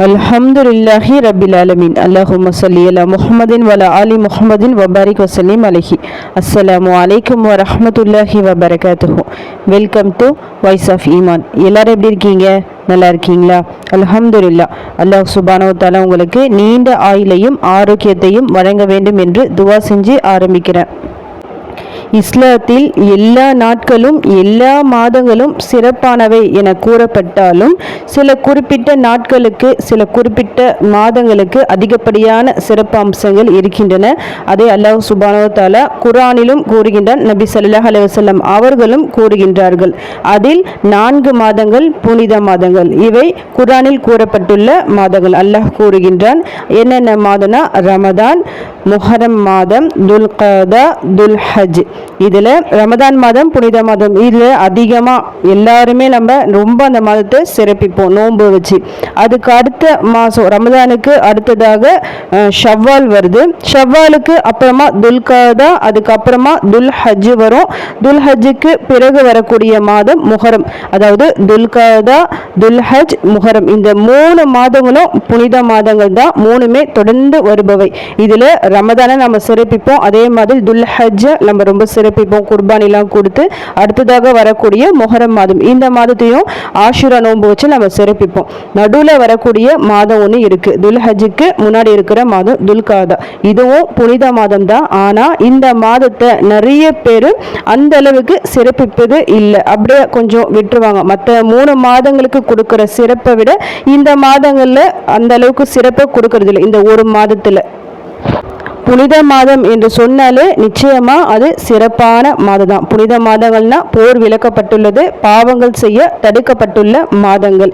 الحمد لله رب العالمين اللهم صل على محمد وعلى آل محمد وبارك وسلم عليه السلام عليكم ورحمة الله وبركاته welcome to voice of ஈமான் எல்லாரும் எப்படி இருக்கீங்க நல்லா இருக்கீங்களா அல்ஹம்துலில்லா அல்லாஹ் சுபானோ தாலா உங்களுக்கு நீண்ட ஆயுளையும் ஆரோக்கியத்தையும் வழங்க வேண்டும் என்று துவா செஞ்சு ஆரம்பிக்கிறேன் இஸ்லாத்தில் எல்லா நாட்களும் எல்லா மாதங்களும் சிறப்பானவை என கூறப்பட்டாலும் சில குறிப்பிட்ட நாட்களுக்கு சில குறிப்பிட்ட மாதங்களுக்கு அதிகப்படியான சிறப்பு அம்சங்கள் இருக்கின்றன. அதை அல்லாஹ் சுபானத்தாலா குரானிலும் கூறுகின்றான். நபி சல்லாஹ் அலுவலம் அவர்களும் கூறுகின்றார்கள். அதில் நான்கு மாதங்கள் புனித மாதங்கள். இவை குரானில் கூறப்பட்டுள்ள மாதங்கள். அல்லாஹ் கூறுகின்றான் என்னென்ன மாதம்னா? ரமதான் முஹரம் மாதம் துல்கதா துல்ஹஜ். இதில் ரமதான் மாதம் புனித மாதம். இதில் அதிகமாக எல்லாருமே நம்ம ரொம்ப அந்த மாதத்தை சிறப்பிப்போம் நோன்பு வச்சு. அதுக்கு அடுத்த மாதம் ரமதானுக்கு அடுத்ததாக ஷவ்வால் வருது. ஷவ்வாலுக்கு அப்புறமா துல்கதா அதுக்கப்புறமா துல் ஹஜ் வரும். துல் ஹஜ்ஜுக்கு பிறகு வரக்கூடிய மாதம் முஹரம். அதாவது துல்காதா துல் ஹஜ் முஹரம். இந்த மூணு மாதங்களும் புனித மாதங்கள் தான். மூணுமே தொடர்ந்து வருபவை. இதில் ரமதானை நம்ம சிறப்பிப்போம். அதே மாதிரி துல் ஹஜ்ஜை நம்ம ரொம்ப சிறப்பிப்போம் குர்பானிலாம் கொடுத்து அடுத்ததாக வரக்கூடிய மொஹரம் மாதம். இந்த மாதத்தையும் ஆஷுரா நோன்பு வச்சு நம்ம சிறப்பிப்போம். நடுவில் வரக்கூடிய மாதம் ஒன்று இருக்குது துல்ஹஜுக்கு முன்னாடி இருக்கிற மாதம் துல்காதா. இதுவும் புனித மாதம் தான் ஆனால் இந்த மாதத்தை நிறைய பேர் அந்த அளவுக்கு சிறப்பிப்பது இல்லை. அப்படியே கொஞ்சம் விட்டுருவாங்க. மற்ற மூணு மாதங்களுக்கு கொடுக்குற சிறப்பை விட இந்த மாதங்களில் அந்த அளவுக்கு சிறப்பை கொடுக்கறதில்ல. இந்த ஒரு மாதத்தில். புனித மாதம் என்று சொன்னாலே நிச்சயமா அது சிறப்பான மாதம் தான் புனித மாதங்கள்னா போர் விலக்கப்பட்டுள்ளது பாவங்கள் செய்ய தடுக்கப்பட்டுள்ள மாதங்கள்.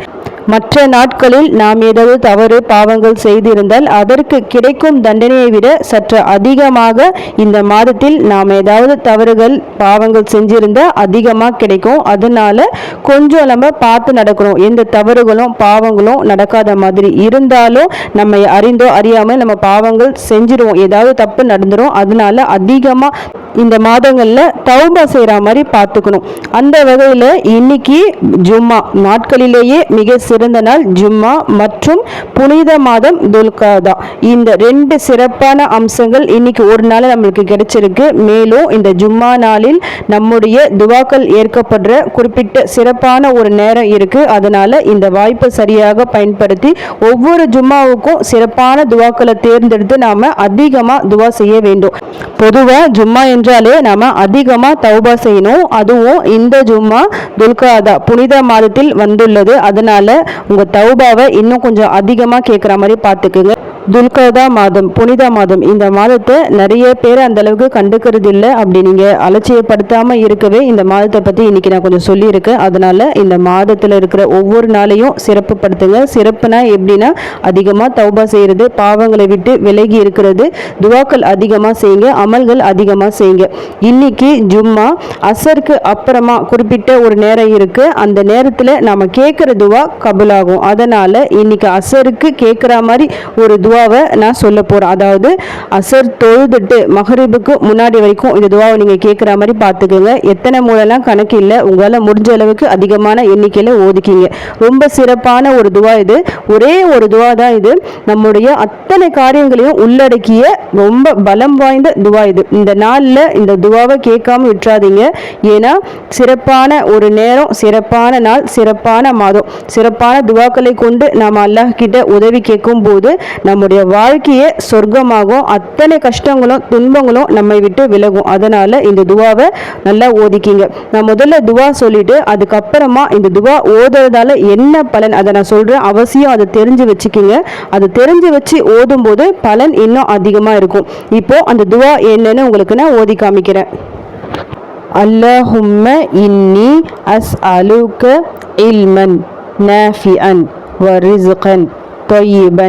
மற்ற நாட்களில் நாம் ஏதாவது தவறு பாவங்கள் செய்திருந்தால் அதற்கு கிடைக்கும் தண்டனையை விட சற்று அதிகமாக இந்த மாதத்தில் நாம் ஏதாவது தவறுகள் பாவங்கள் செஞ்சிருந்தால் அதிகமாக கிடைக்கும். அதனால கொஞ்சம் நம்ம பார்த்து நடக்கணும். எந்த தவறுகளும் பாவங்களும் நடக்காத மாதிரி இருந்தாலும் நம்ம அறிந்தோ அறியாமல் நம்ம பாவங்கள் செஞ்சிருவோம். ஏதாவது தப்பு நடந்துடும் அதனால அதிகமாக இந்த மாதங்களில் தௌபா செய்கிற மாதிரி பார்த்துக்கணும் அந்த வகையில் இன்னைக்கு ஜும்மா நாட்களிலேயே மிக சிறந்த நாள் ஜும்மா மற்றும் புனித மாதம் துல்காதா. இந்த ரெண்டு சிறப்பான அம்சங்கள் இன்னைக்கு ஒரு நாள் நம்மளுக்கு கிடைச்சிருக்கு. மேலும் இந்த ஜும்மா நாளில் நம்முடைய துவாக்கள் ஏற்கப்படுற குறிப்பிட்ட சிறப்பான ஒரு நேரம் இருக்கு. அதனால இந்த வாய்ப்பை சரியாக பயன்படுத்தி ஒவ்வொரு ஜும்மாவுக்கும் சிறப்பான துவாக்களை தேர்ந்தெடுத்து நாம அதிகமாக துவா செய்ய வேண்டும். பொதுவாக ஜும்மா என்றாலே நாம அதிகமாக தௌபா செய்யணும். அதுவும் இந்த ஜும்மா துல்காதா புனித மாதத்தில் வந்துள்ளது. அதனால உங்க தௌபாவை இன்னும் கொஞ்சம் அதிகமாக கேட்குற மாதிரி பார்த்துக்குங்க துல்கதா மாதம் புனித மாதம். இந்த மாதத்தை நிறைய பேர் அந்த அளவுக்கு கண்டுக்கிறது இல்லை அப்படி நீங்க அலட்சியப்படுத்தாம இருக்கவே இந்த மாதத்தை பத்தி இன்னைக்கு நான் கொஞ்சம் சொல்லியிருக்கேன். அதனால இந்த மாதத்துல இருக்கிற ஒவ்வொரு நாளையும் சிறப்புப்படுத்துங்க சிறப்புனா எப்படின்னா அதிகமா தௌபா செய்யறது பாவங்களை விட்டு விலகி இருக்கிறது துவாக்கள் அதிகமா செய்யுங்க அமல்கள் அதிகமா செய்யுங்க. இன்னைக்கு ஜும்மா அசருக்கு அப்புறமா குறிப்பிட்ட ஒரு நேரம் இருக்கு. அந்த நேரத்துல நாம கேட்கிற துவா கபுலாகும். அதனால இன்னைக்கு அசருக்கு கேட்குற மாதிரி ஒரு துவா துவாவை நான் சொல்ல போறேன். அதாவது அசர் தொழுதுட்டு மகரிபுக்கு முன்னாடி வரைக்கும் இந்த துவாவை நீங்கள் கேட்குற மாதிரி பார்த்துக்கோங்க. எத்தனை மூலம்லாம் கணக்கு இல்லை. உங்களால் முடிஞ்ச அளவுக்கு அதிகமான எண்ணிக்கையில் ஓதிக்கிங்க. ரொம்ப சிறப்பான ஒரு துவா இது. ஒரே ஒரு துவா தான் இது. நம்முடைய அத்தனை காரியங்களையும் உள்ளடக்கிய ரொம்ப பலம் வாய்ந்த துவா இது. இந்த நாளில் இந்த துவாவை கேட்காம விட்டுறாதீங்க. ஏன்னா சிறப்பான ஒரு நேரம் சிறப்பான நாள் சிறப்பான மாதம். சிறப்பான துவாக்களை கொண்டு நாம் அல்லாஹ் கிட்ட உதவி கேட்கும் போது நம்முடைய வாழ்க்கையே சொர்க்கமாகும் அத்தனை கஷ்டங்களும் துன்பங்களும் நம்மை விட்டு விலகும் அதனால இந்த துவாவை நல்லா ஓதிக்கிங்க நான் முதல்ல துவா சொல்லிட்டு அதுக்கப்புறமா இந்த துவா ஓதுறதால என்ன பலன் அதை நான் சொல்றேன் அவசியம் அதை தெரிஞ்சு வச்சுக்கிங்க அதை தெரிஞ்சு வச்சு ஓதும் போது பலன் இன்னும் அதிகமா இருக்கும் இப்போ அந்த துவா என்னன்னு உங்களுக்கு நான் ஓதி காமிக்கிறேன் اللهم إني أسألك علما نافعا ورزقا طيبا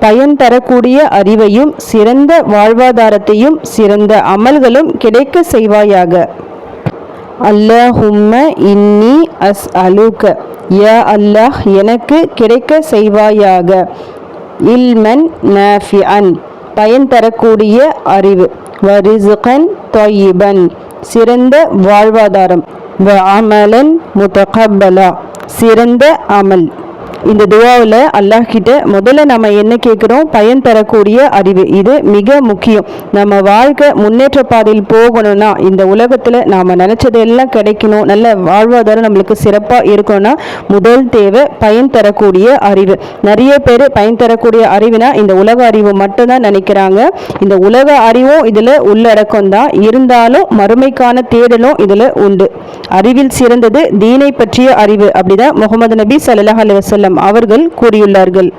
பயன் தரக்கூடிய அறிவையும் சிறந்த வாழ்வாதாரத்தையும் சிறந்த அமல்களும் கிடைக்க செய்வாயாக. அல்லஹும்ம இன்னி அஸ் அலுக யா அல்லாஹ் எனக்கு கிடைக்க செய்வாயாக. இல்மன் நாஃபிஅன். பயன் தரக்கூடிய அறிவு. வரிசுகன் தொய்பன். சிறந்த வாழ்வாதாரம். வ அமலன் முத்தகப்பலா சிறந்த அமல். இந்த துவாவில் அல்லாஹ் கிட்ட முதல்ல நம்ம என்ன கேட்குறோம் பயன் தரக்கூடிய அறிவு. இது மிக முக்கியம். நம்ம வாழ்க்கை முன்னேற்ற பாதையில் போகணும்னா இந்த உலகத்தில் நாம் நினச்சதெல்லாம் கிடைக்கணும். நல்ல வாழ்வாதாரம் நம்மளுக்கு சிறப்பாக இருக்கணும்னா முதல் தேவை பயன் தரக்கூடிய அறிவு. நிறைய பேர் பயன் தரக்கூடிய அறிவுனா இந்த உலக அறிவு மட்டும்தான் நினைக்கிறாங்க. இந்த உலக அறிவும் இதில் உள்ளடக்கம் தான். இருந்தாலும் மறுமைக்கான தேடலும் இதில் உண்டு. அறிவில் சிறந்தது தீனை பற்றிய அறிவு. அப்படிதான் முகமது நபி சல்லாஹ் அலுவலம் அவர்கள் கூறியுள்ளார்கள்.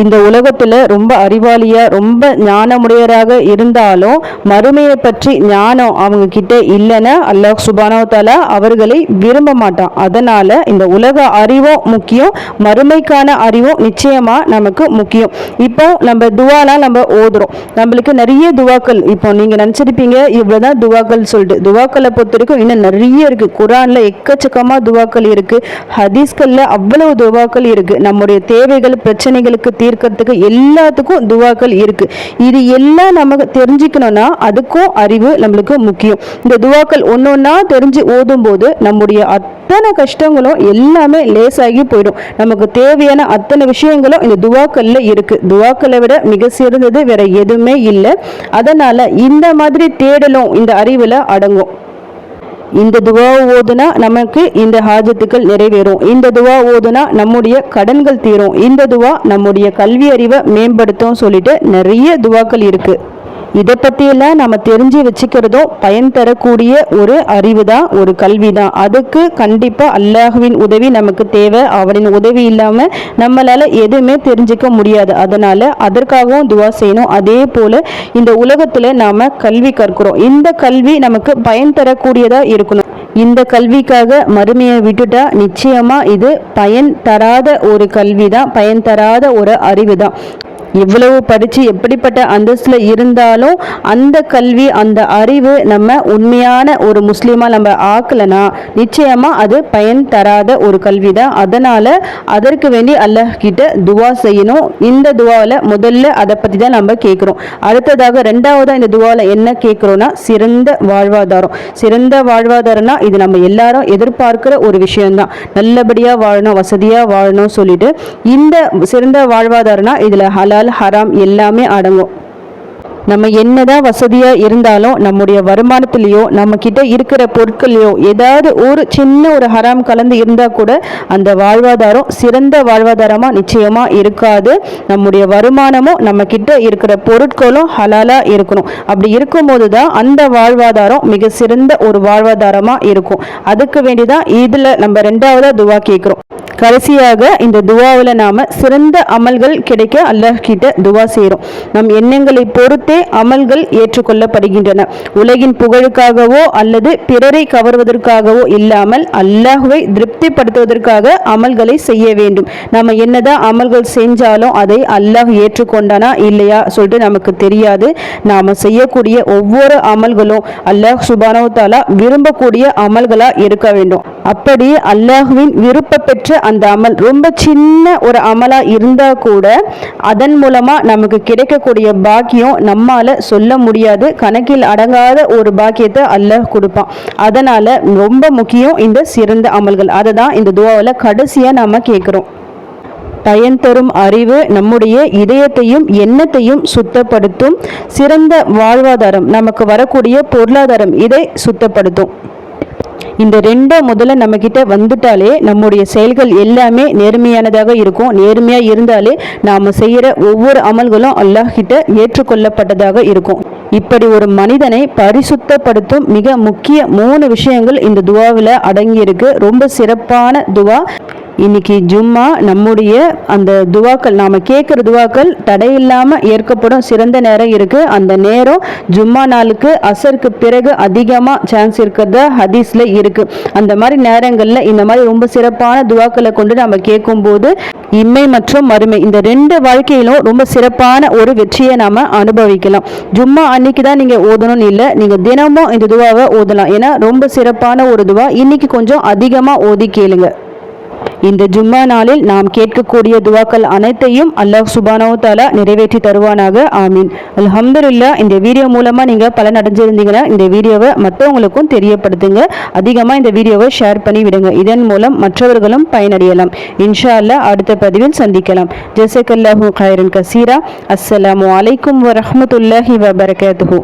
இந்த உலகத்தில் ரொம்ப அறிவாளியாக ரொம்ப ஞானமுடையராக இருந்தாலும் மறுமையை பற்றி ஞானம் அவங்க கிட்ட இல்லைன்னா அல்லாஹ் சுபானோத்தால அவர்களை விரும்ப மாட்டான். அதனால் இந்த உலக அறிவும் முக்கியம் மறுமைக்கான அறிவும் நிச்சயமாக நமக்கு முக்கியம். இப்போ நம்ம துவாலாம் நம்ம ஓதுறோம். நம்மளுக்கு நிறைய துவாக்கள் இப்போ நீங்கள் நினச்சிருப்பீங்க இவ்வளோதான் துவாக்கள் சொல்லிட்டு. துவாக்களை பொறுத்த வரைக்கும் இன்னும் நிறைய இருக்குது குரானில் எக்கச்சக்கமாக துவாக்கள் இருக்குது ஹதீஸ்களில் அவ்வளவு துவாக்கள் இருக்குது நம்முடைய தேவைகள் பிரச்சனைகளுக்கு தீர்க்கறதுக்கு எல்லாத்துக்கும் துவாக்கள் இருக்கு. இது எல்லாம் நமக்கு தெரிஞ்சுக்கணும்னா அதுக்கும் அறிவு நம்மளுக்கு முக்கியம். இந்த துவாக்கள் ஒன்னொன்னா தெரிஞ்சு ஓதும் போது நம்முடைய அத்தனை கஷ்டங்களும் எல்லாமே லேசாகி போயிடும். நமக்கு தேவையான அத்தனை விஷயங்களும் இந்த துவாக்கல்ல இருக்கு. துவாக்களை விட மிக சிறந்தது வேற எதுவுமே இல்லை. அதனால இந்த மாதிரி தேடலும் இந்த அறிவுல அடங்கும். இந்த துவா ஓதுனா நமக்கு இந்த ஹாஜத்துக்கள் நிறைவேறும். இந்த துவா ஓதுனா நம்முடைய கடன்கள் தீரும். இந்த துவா நம்முடைய கல்வி அறிவை மேம்படுத்தும் சொல்லிட்டு நிறைய துவாக்கள் இருக்குது இதை பற்றியெல்லாம் நம்ம தெரிஞ்சு வச்சுக்கிறதும் பயன் தரக்கூடிய ஒரு அறிவு தான் ஒரு கல்வி தான் அதுக்கு கண்டிப்பாக அல்லாஹுவின் உதவி நமக்கு தேவை. அவனின் உதவி இல்லாமல் நம்மளால் எதுவுமே தெரிஞ்சுக்க முடியாது. அதனால் அதற்காகவும் துவா செய்யணும். அதே போல் இந்த உலகத்தில் நாம் கல்வி கற்கிறோம். இந்த கல்வி நமக்கு பயன் தரக்கூடியதாக இருக்கணும். இந்த கல்விக்காக மறுமையை விட்டுட்டா நிச்சயமா இது பயன் தராத ஒரு கல்வி தான் பயன் தராத ஒரு அறிவு தான் எவ்வளவு படித்து எப்படிப்பட்ட அந்தஸ்தில் இருந்தாலும் அந்த கல்வி அந்த அறிவு நம்ம உண்மையான ஒரு முஸ்லீமாக நம்ம ஆக்கலைனா நிச்சயமாக அது பயன் தராத ஒரு கல்வி தான் அதனால் அதற்கு வேண்டி அல்லாஹ்கிட்ட துவா செய்யணும். இந்த துவாவில் முதல்ல அதை பற்றி தான் நம்ம கேட்குறோம் அடுத்ததாக ரெண்டாவதாக இந்த துவாவில் என்ன கேட்குறோன்னா சிறந்த வாழ்வாதாரம். சிறந்த வாழ்வாதாரம்னா இது நம்ம எல்லாரும் எதிர்பார்க்கிற ஒரு விஷயம்தான். நல்லபடியாக வாழணும் வசதியாக வாழணும் சொல்லிட்டு இந்த சிறந்த வாழ்வாதாரம்னா இதில் ஹலால் ஹராம் எல்லாமே அடங்கும். நம்ம என்னதான் வசதியாக இருந்தாலும் நம்முடைய வருமானத்துலேயோ நம்ம கிட்ட இருக்கிற பொருட்களையோ ஏதாவது ஒரு சின்ன ஒரு ஹராம் கலந்து இருந்தால் கூட அந்த வாழ்வாதாரம் சிறந்த வாழ்வாதாரமாக நிச்சயமாக இருக்காது. நம்முடைய வருமானமும் நம்ம கிட்ட இருக்கிற பொருட்களும் ஹலாலாக இருக்கணும். அப்படி இருக்கும்போது தான் அந்த வாழ்வாதாரம் மிக சிறந்த ஒரு வாழ்வாதாரமாக இருக்கும். அதுக்கு வேண்டி தான் இதில் நம்ம ரெண்டாவதாக துவா கேட்குறோம். கடைசியாக இந்த துவாவில் நாம் சிறந்த அமல்கள் கிடைக்க அல்லாஹ் கிட்ட துவா செய்கிறோம் நம் எண்ணங்களை பொறுத்தே அமல்கள் ஏற்றுக்கொள்ளப்படுகின்றன. உலகின் புகழுக்காகவோ அல்லது பிறரை கவர்வதற்காகவோ இல்லாமல் அல்லாஹுவை திருப்திப்படுத்துவதற்காக அமல்களை செய்ய வேண்டும். நம்ம என்னதான் அமல்கள் செஞ்சாலும் அதை அல்லாஹ் ஏற்றுக்கொண்டானா இல்லையா சொல்லிட்டு நமக்கு தெரியாது. நாம் செய்யக்கூடிய ஒவ்வொரு அமல்களும் அல்லாஹ் சுபானோ தாலா விரும்பக்கூடிய அமல்களாக இருக்க வேண்டும். அப்படி அல்லாஹுவின் விருப்ப பெற்ற அந்த அமல் ரொம்ப சின்ன ஒரு அமலாக இருந்தால் கூட அதன் மூலமாக நமக்கு கிடைக்கக்கூடிய பாக்கியம் நம்மால் சொல்ல முடியாது. கணக்கில் அடங்காத ஒரு பாக்கியத்தை அல்லாஹ் கொடுப்பான். அதனால் ரொம்ப முக்கியம் இந்த சிறந்த அமல்கள். அதை தான் இந்த துவாவில் கடைசியாக நாம் கேட்குறோம் பயன் தரும் அறிவு நம்முடைய இதயத்தையும் எண்ணத்தையும் சுத்தப்படுத்தும். சிறந்த வாழ்வாதாரம் நமக்கு வரக்கூடிய பொருளாதாரம் இதை சுத்தப்படுத்தும். இந்த ரெண்டை முதல்ல நம்ம கிட்ட வந்துட்டாலே நம்முடைய செயல்கள் எல்லாமே நேர்மையானதாக இருக்கும். நேர்மையாக இருந்தாலே நாம் செய்கிற ஒவ்வொரு அமல்களும் அல்லாஹ் கிட்ட ஏற்றுக்கொள்ளப்பட்டதாக இருக்கும். இப்படி ஒரு மனிதனை பரிசுத்தப்படுத்தும் மிக முக்கிய மூணு விஷயங்கள் இந்த துவாவில் அடங்கியிருக்கு. ரொம்ப சிறப்பான துவா. இன்னைக்கு ஜும்மா நம்முடைய அந்த துவாக்கள் நாம் கேட்குற துவாக்கள் தடையில்லாமல் ஏற்கப்படும் சிறந்த நேரம் இருக்குது அந்த நேரம் ஜும்மா நாளுக்கு அசருக்கு பிறகு அதிகமாக சான்ஸ் இருக்கிறத ஹதீஸில் இருக்குது அந்த மாதிரி நேரங்களில் இந்த மாதிரி ரொம்ப சிறப்பான துவாக்களை கொண்டு நம்ம கேட்கும்போது இம்மை மற்றும் மறுமை இந்த ரெண்டு வாழ்க்கையிலும் ரொம்ப சிறப்பான ஒரு வெற்றியை நாம அனுபவிக்கலாம். ஜும்மா அன்னைக்கு தான் நீங்கள் ஓதணும்னு இல்லை நீங்கள் தினமும் இந்த துவாவை ஓதலாம். ஏன்னா ரொம்ப சிறப்பான ஒரு துவா. இன்னைக்கு கொஞ்சம் அதிகமாக ஓதி கேளுங்க. இந்த ஜும்மா நாளில் நாம் கேட்கக்கூடிய துவாக்கள் அனைத்தையும் அல்லாஹ் சுபானோ தாலா நிறைவேற்றி தருவானாக ஆமீன். அல்ஹம்துலில்லா இந்த வீடியோ மூலமாக நீங்கள் பலன் அடைஞ்சிருந்தீங்கன்னா இந்த வீடியோவை மற்றவங்களுக்கும் தெரியப்படுத்துங்க. அதிகமாக இந்த வீடியோவை ஷேர் பண்ணி விடுங்க. இதன் மூலம் மற்றவர்களும் பயனடையலாம். இன்ஷா அல்லா அடுத்த பதிவில் சந்திக்கலாம். ஜெசக்கல்லாஹூ ஹைரன் கசீரா. அஸ்ஸலாமு அலைக்கும் வரமத்துல்லாஹி வபரகாத்துஹூ.